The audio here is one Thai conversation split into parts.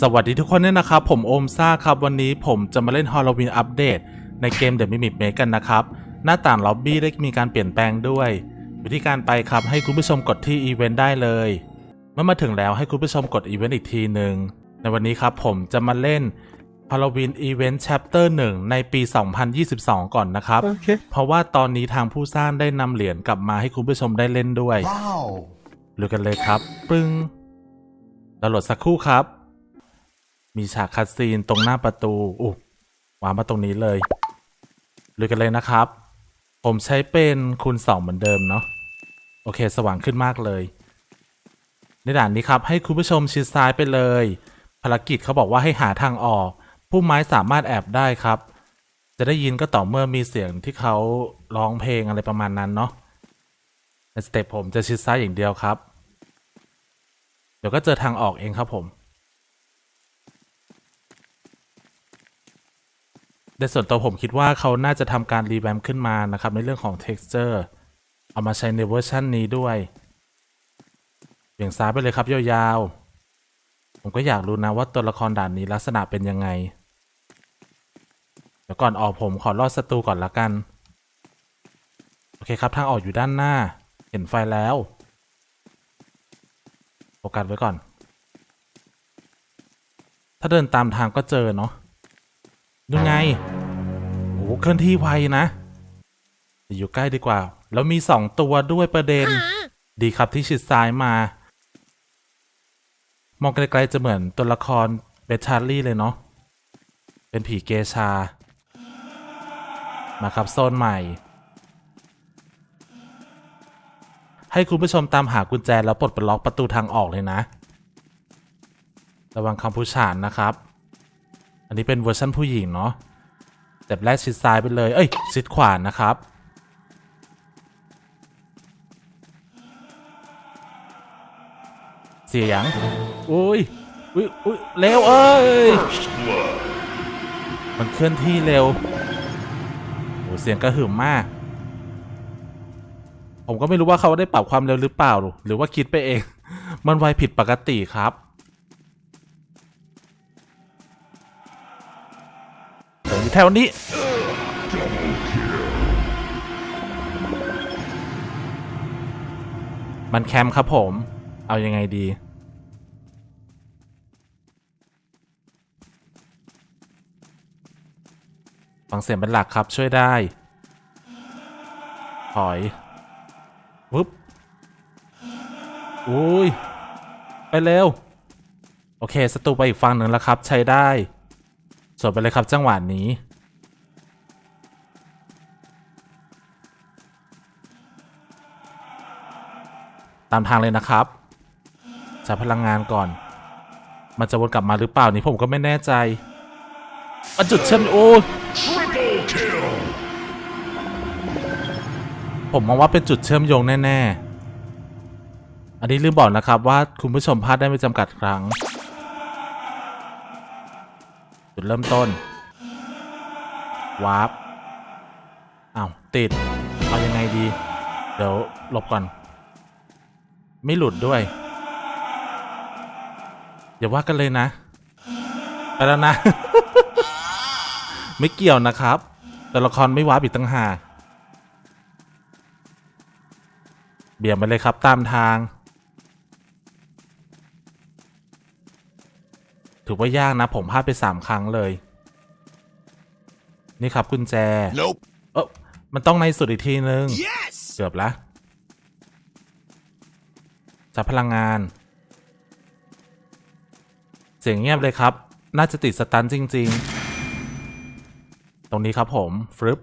สวัสดีทุกคนเนี่ยนะครับ ผมโอมซ่าครับ วันนี้ผมจะมาเล่นฮอล l วีนอัปเดตในเกม The Mimic Make กันนะครับ หน้าต่างล็อบบี้ได้มีการเปลี่ยนแปลงด้วย วิธีการไปครับให้คุณผู้ชมกดที่อีเวนต์ได้เลย เมื่อมาถึงแล้วให้คุณผู้ชมกดอีเวนต์อีกทีหนึ่งในวันนี้ครับผมจะมาเล่น Halloween Event Chapter 1ในปี 2022 ก่อนนะครับโอเคเพราะว่าตอนนี้ทางผู้สร้างได้นำเหรียญกลับมาให้คุณผู้ชมได้เล่นด้วย Wow. ดูกันเลยครับ ปึ้งดาวน์โหลดสักครู่ครับ มีฉากคัดซีนตรงหน้าประตูอุ๊วางมาตรงนี้เลยดูกันเลยนะครับ ผมใช้เป็นคูณสองเหมือนเดิมเนาะโอเค สว่างขึ้นมากเลย ในด่านนี้ครับ ให้คุณผู้ชมชิดซ้ายไปเลย ภารกิจเขาบอกว่าให้หาทางออก ผู้ไม้สามารถแอบได้ครับ จะได้ยินก็ต่อเมื่อมีเสียงที่เขาร้องเพลงอะไรประมาณนั้นเนาะในสเต็ปผมจะชิดซ้ายอย่างเดียวครับ เดี๋ยวก็เจอทางออกเองครับผม ในส่วนตัวผมคิดว่าเขาน่าจะทำการรีแวมขึ้นมานะครับ ในเรื่องของ texture เอามาใช้ในเวอร์ชันนี้ด้วยเบี่ยงซ้ายไปเลยครับยาวๆ ผมก็อยากรู้นะว่าตัวละครด่านนี้ลักษณะเป็นยังไง เดี๋ยวก่อนออกผมขอลอดศัตรูก่อนละกัน โอเคครับทางออกอยู่ด้านหน้า เห็นไฟแล้วโฟกัสไว้ก่อน ถ้าเดินตามทางก็เจอเนาะ ดูไงโอ้โหเคลื่อนที่ไวนะอย่าอยู่ใกล้ดีกว่า แล้วมีสองตัวด้วยประเด็น ดีครับที่ชิดซ้ายมา มองไกลๆจะเหมือนตัวละครเบชาร์ลี่เลยเนาะเป็นผีเกชา มาครับโซนใหม่ ให้คุณผู้ชมตามหากุญแจแล้วปลดล็อกประตูทางออกเลยนะ ระวังคำพูชานนะครับ อันนี้เป็นเวอร์ชันผู้หญิงเนาะแต่แรกชิดซ้ายไปเลย เอ้ย ชิดขวานะครับ เสียงอุ้ยอุ้ยอุ้ยเร็วเอ้ย มันเคลื่อนที่เร็วโอ้เสียงกระหึ่มมาก ผมก็ไม่รู้ว่าเขาได้ปรับความเร็วหรือเปล่า หรือว่าคิดไปเอง มันไวผิดปกติครับ แถวนี้ มันแคมป์ครับผม เอายังไงดี ฟังเสียงเป็นหลักครับช่วยได้ ถอย วึบอุ้ย ไปเร็ว โอเค ศัตรูไปอีกฝั่งหนึ่งแล้วครับ ใช้ได้ สวนไปเลยครับจังหวะนี้ ตามทางเลยนะครับใช้พลังงานก่อน มันจะวนกลับมาหรือเปล่านี่ผมก็ไม่แน่ใจมันจุดเชื่อมโอ้ผมมองว่าเป็นจุดเชื่อมโยงแน่ ๆ อันนี้ลืมบอกนะครับว่าคุณผู้ชมพลาดได้ไม่จำกัดครั้ง จุดเริ่มต้นวาร์ปอ้าว ติด เอายังไงดี เดี๋ยวหลบก่อน ไม่หลุดด้วย อย่าว่ากันเลยนะ ไปแล้วนะ ไม่เกี่ยวนะครับ แต่ละครไม่วาร์ปอีกตั้งหากเบี่ยงไปเลยครับตามทาง ถือว่ายากนะ ผมพลาดไปสามครั้งเลย นี่ครับกุญแจ Nope. เออมันต้องในสุดอีกทีนึง Yes. เกือบละจับพลังงาน เสียงเงียบเลยครับ น่าจะติดสตันจริง ๆ ตรงนี้ครับผมฟรึบ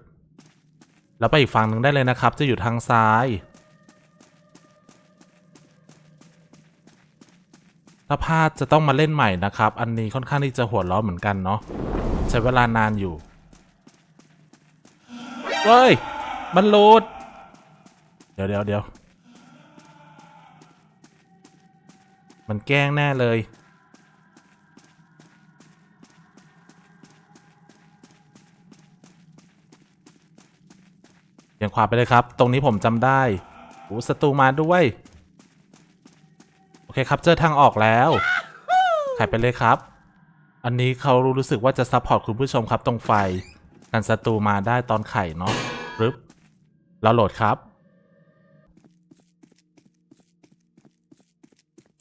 แล้วไปอีกฝั่งหนึ่งได้เลยนะครับ จะอยู่ทางซ้าย ถ้าพลาดจะต้องมาเล่นใหม่นะครับ อันนี้ค่อนข้างที่จะหัวล้อเหมือนกันเนาะใช้เวลานานอยู่เฮ้ย มันโหลด เดี๋ยวเดี๋ยวเดี๋ยวมันแกล้งแน่เลยย่างขวาไปเลยครับ ตรงนี้ผมจำได้โอ้ศัตรูมาด้วย โอเคครับเจอทางออกแล้วไขไปเลยครับ อันนี้เขารู้สึกว่าจะซัพพอร์ตคุณผู้ชมครับตรงไฟ กันศัตรูมาได้ตอนไข่เนาะปึ๊บเราโหลดครับ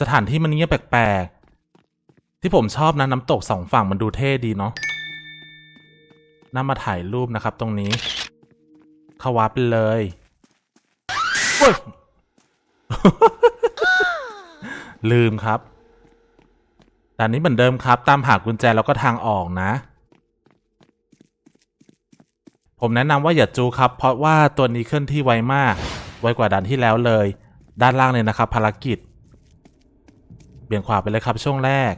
สถานที่มันเงียบแปลกๆ ที่ผมชอบนะน้ำตกสองฝั่งมันดูเท่ดีเนาะน่ามาถ่ายรูปนะครับตรงนี้เขาวับไปเลยเว้ย ลืมครับแต่อันนี้เหมือนเดิมครับ ตามหากุญแจแล้วก็ทางออกนะ ผมแนะนำว่าอย่าจูครับ เพราะว่าตัวนี้เคลื่อนที่ไวมาก ไวกว่าด่านที่แล้วเลย ด้านล่างเลยนะครับ ภารกิจ เบี่ยงขวาไปเลยครับช่วงแรก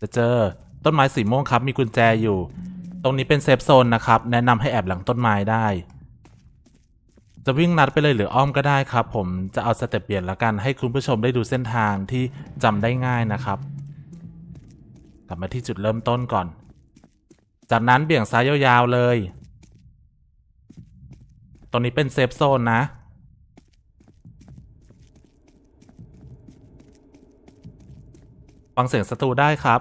จะเจอต้นไม้สีม่วงครับ มีกุญแจอยู่ ตรงนี้เป็นเซฟโซนนะครับ แนะนำให้แอบหลังต้นไม้ได้ จะวิ่งนัดไปเลยหรืออ้อมก็ได้ครับ ผมจะเอาสเต็ปเปลี่ยนละกันให้คุณผู้ชมได้ดูเส้นทางที่จำได้ง่ายนะครับ กลับมาที่จุดเริ่มต้นก่อน จากนั้นเบี่ยงซ้ายยาวๆเลย ตรงนี้เป็นเซฟโซนนะฟังเสียงศัตรูได้ครับ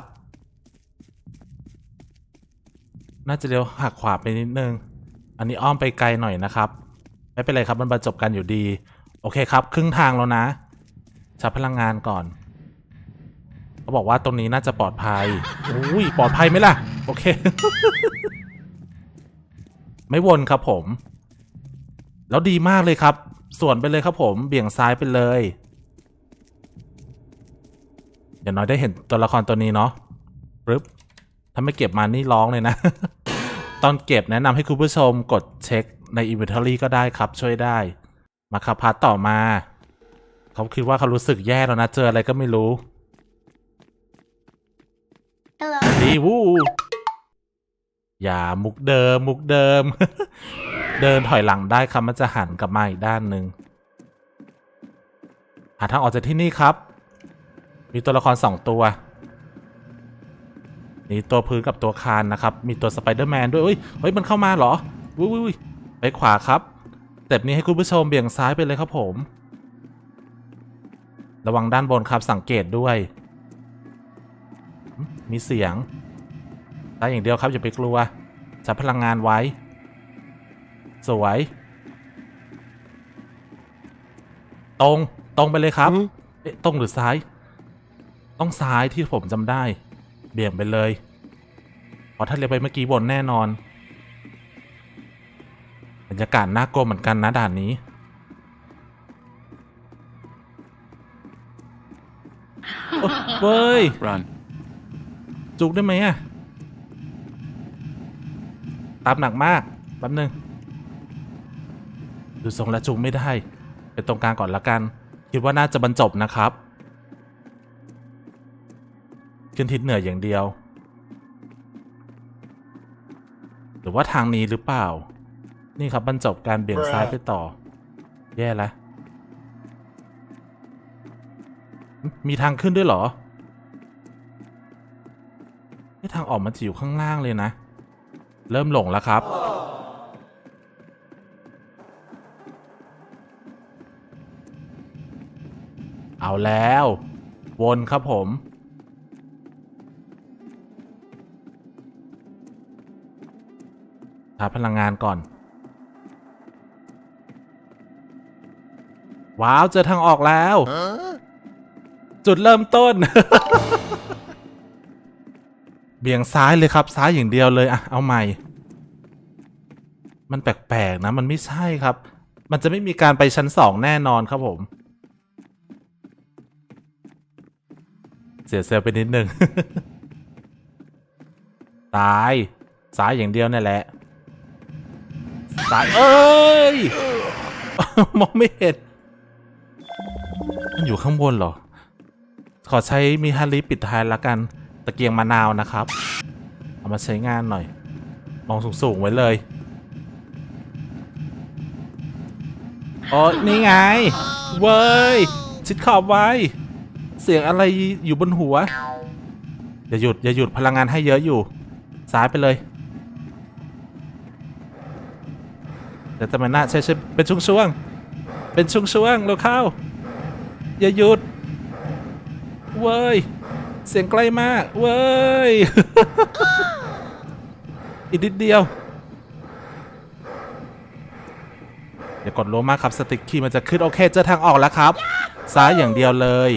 น่าจะเลี้ยวหักขวาไปนิดนึง อันนี้อ้อมไปไกลหน่อยนะครับ ไม่เป็นไรครับมันบรรจบกันอยู่ดี โอเคครับ ครึ่งทางแล้วนะชาร์จพลังงานก่อนเขาบอกว่าตรงนี้น่าจะปลอดภัยอุ้ยปลอดภัยไหมล่ะ โอเค ไม่วนครับผม แล้วดีมากเลยครับ ส่วนไปเลยครับผม เบี่ยงซ้ายไปเลยอย่างน้อยได้เห็นตัวละครตัวนี้เนาะปึ๊บถ้าไม่เก็บมานี่ร้องเลยนะ ตอนเก็บแนะนำให้คุณผู้ชมกดเช็ค ใน Inventory ก็ได้ครับช่วยได้ มาครับพาร์ทต่อมา เขาคิดว่าเขารู้สึกแย่แล้วนะ เจออะไรก็ไม่รู้ Hello. ดีวู้อย่ามุกเดิมมุกเดิม เดินถอยหลังได้ครับมันจะหันกลับมาอีกด้านหนึ่งหาทางออกจากที่นี่ครับ มีตัวละครสองตัว นี่ตัวพื้นกับตัวคานนะครับ มีตัวสไปเดอร์แมนด้วยเฮ้ยเฮ้ยมันเข้ามาเหรอวุ้ยวุ้ยวุ้ย ไปขวาครับสเต็ปนี้ให้คุณผู้ชมเบี่ยงซ้ายไปเลยครับผม ระวังด้านบนครับสังเกตด้วย มีเสียงได้อย่างเดียวครับอย่าไปกลัวจับพลังงานไว้ สวย ตรงตรงไปเลยครับเอ๊ะตรงหรือซ้าย ต้องซ้ายที่ผมจำได้ เบี่ยงไปเลยเพราะถ้าเรียกไปเมื่อกี้บนแน่นอนบ รรยากาศน่ากลัวเหมือนกันนะด่านนี้โอ๊ยเว้ย Run. จุกได้ไหมอะตามหนักมากแป๊บนึงดูทรงแล้วจุกไม่ได้ เป็นตรงกลางก่อนละกัน คิดว่าน่าจะบรรจบนะครับ ขึ้นทิศเหนืออย่างเดียว หรือว่าทางนี้หรือเปล่า นี่ครับบรรจบการเบี่ยงซ้ายไปต่อ แย่แล้วมีทางขึ้นด้วยเหรอให้ทางออกมันจะอยู่ข้างล่างเลยนะ เริ่มหลงแล้วครับ เอาแล้ว วนครับผม หาพลังงานก่อน ว้าวเจอทางออกแล้ว จุดเริ่มต้น เบี่ยงซ้ายเลยครับ ซ้ายอย่างเดียวเลยอะเอาใหม่ มันแปลกๆนะ มันไม่ใช่ครับ มันจะไม่มีการไปชั้นสองแน่นอนครับผม เสียเซลลไปนิดนึงตายซ้ายอย่างเดียวนี่แหละซ้ายเอ้ย มองไม่เห็น มันอยู่ข้างบนเหรอ ขอใช้มีฮาริปิดท้ายละกันตะเกียงมะนาวนะครับ เอามาใช้งานหน่อย มองสูงๆไว้เลยโอ้นี่ไง เว้ย ชิดขอบไว้ เสียงอะไรอยู่บนหัว อย่าหยุด อย่าหยุดพลังงานให้เยอะอยู่ ซ้ายไปเลย เดี๋ยวจะมาหน้าใช่ใช่เป็นช่วงๆ เป็นช่วงๆเร็วเข้า อย่าหยุด เว้ย เสียงใกล้มาก เว้ย อีกนิดเดียว อย่ากดโลมากครับ สติ๊กคีมันจะขึ้น โอเค เจอทางออกแล้วครับ ซ้ายอย่างเดียวเลย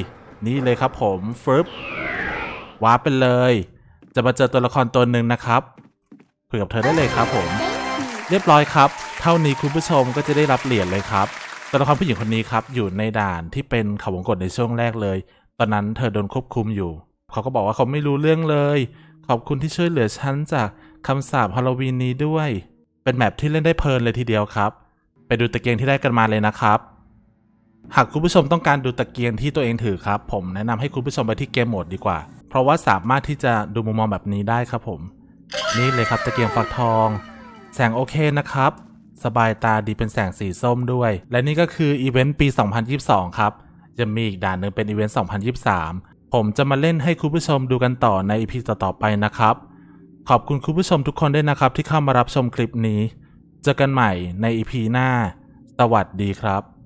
นี่เลยครับผมฟึบวาร์ปไปเลย จะมาเจอตัวละครตัวหนึ่งนะครับคุยกับเธอได้เลยครับผม เรียบร้อยครับ เท่านี้คุณผู้ชมก็จะได้รับเหรียญเลยครับ ตัวละครผู้หญิงคนนี้ครับ อยู่ในด่านที่เป็นเขาวงกตในช่วงแรกเลย ตอนนั้นเธอโดนควบคุมอยู่ เขาก็บอกว่าเขาไม่รู้เรื่องเลย ขอบคุณที่ช่วยเหลือฉันจากคำสาปฮาโลวีนนี้ด้วย เป็นแมปที่เล่นได้เพลินเลยทีเดียวครับ ไปดูตะเกียงที่ได้กันมาเลยนะครับ หากคุณผู้ชมต้องการดูตะเกียงที่ตัวเองถือครับ ผมแนะนำให้คุณผู้ชมไปที่เกมโหมดดีกว่า เพราะว่าสามารถที่จะดูมุมมองแบบนี้ได้ครับผม นี่เลยครับตะเกียงฟักทอง แสงโอเคนะครับ สบายตาดีเป็นแสงสีส้มด้วย และนี่ก็คืออีเวนต์ปี 2022 ครับ จะมีอีกด่านหนึ่งเป็นอีเวนต์ 2023 ผมจะมาเล่นให้คุณผู้ชมดูกันต่อในอีพีต่อๆไปนะครับ ขอบคุณคุณผู้ชมทุกคนด้วยนะครับที่เข้ามารับชมคลิปนี้ เจอกันใหม่ในอีพีหน้า สวัสดีครับ